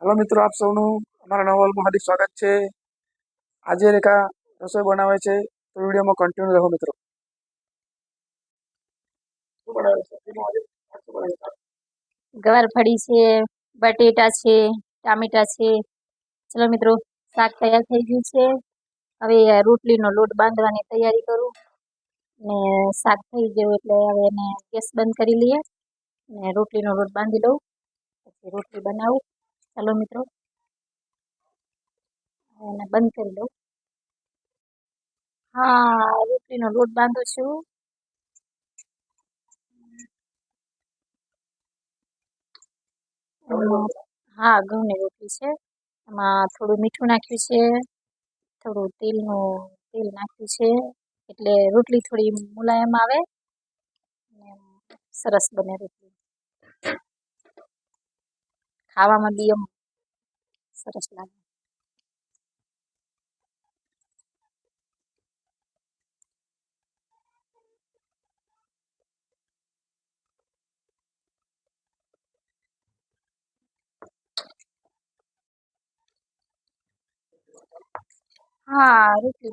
Hello મિત્રો, આપ સૌનું અમારા નવા હાર્દિક સ્વાગત છે. આજે રેખા રસોઈ બનાવે છે, તો વિડીયોમાં કન્ટિન્યુ રહો મિત્રો? ગવારફળી છે, બટેટા છે, ટામેટા છે. ચલો મિત્રો, શાક તૈયાર થઈ ગયું છે. હવે રોટલીનો લોટ બાંધવાની તૈયારી કરું. ને શાક થઈ ગયું એટલે હવે એને ગેસ બંધ કરી લઈએ. ને રોટલીનો લોટ બાંધી લઉં. પછી રોટલી બનાવું. ચાલો મિત્રો. એને બંધ કરી લઉં હા રોટલીનો લોટ બાંધું છું. હા ઘઉંની રોટલી છે. એમાં થોડું મીઠું નાખ્યું છે. થોડું તેલનું તેલ નાખ્યું છે. એટલે રોટલી થોડી મુલાયમ આવે. સરસ બને રોટલી. ખાવામાં બી એમ સરસ લાગે હા રોટલી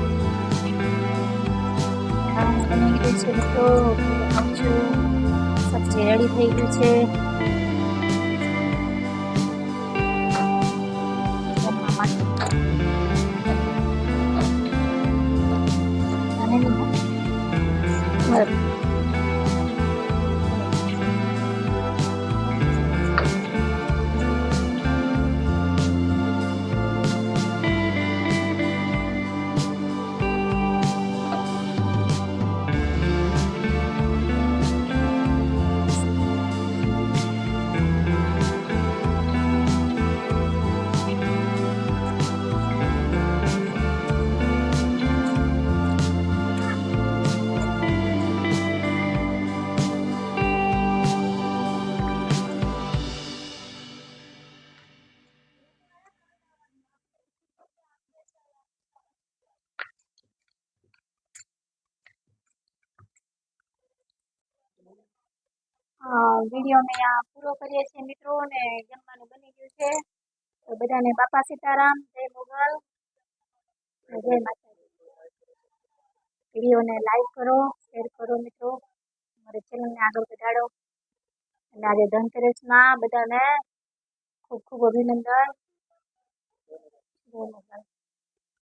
બની ગયું છે તો સબ્જી રેડી થઈ ગયું છે જમવા વીડિયો ને આ પૂરો કરીએ છીએ મિત્રો ને જમવાનું બની ગયું છે. બધાને બાપા સીતારામ, જય મોગલ. જય માતાજી. વિડીયોને લાઈક કરો, શેર કરો મિત્રો. અમારી ચેનલને આગળ વધારો. અને આજે ધનતેરસમાં બધાને ખૂબ ખૂબ અભિનંદન. જય મોગલ.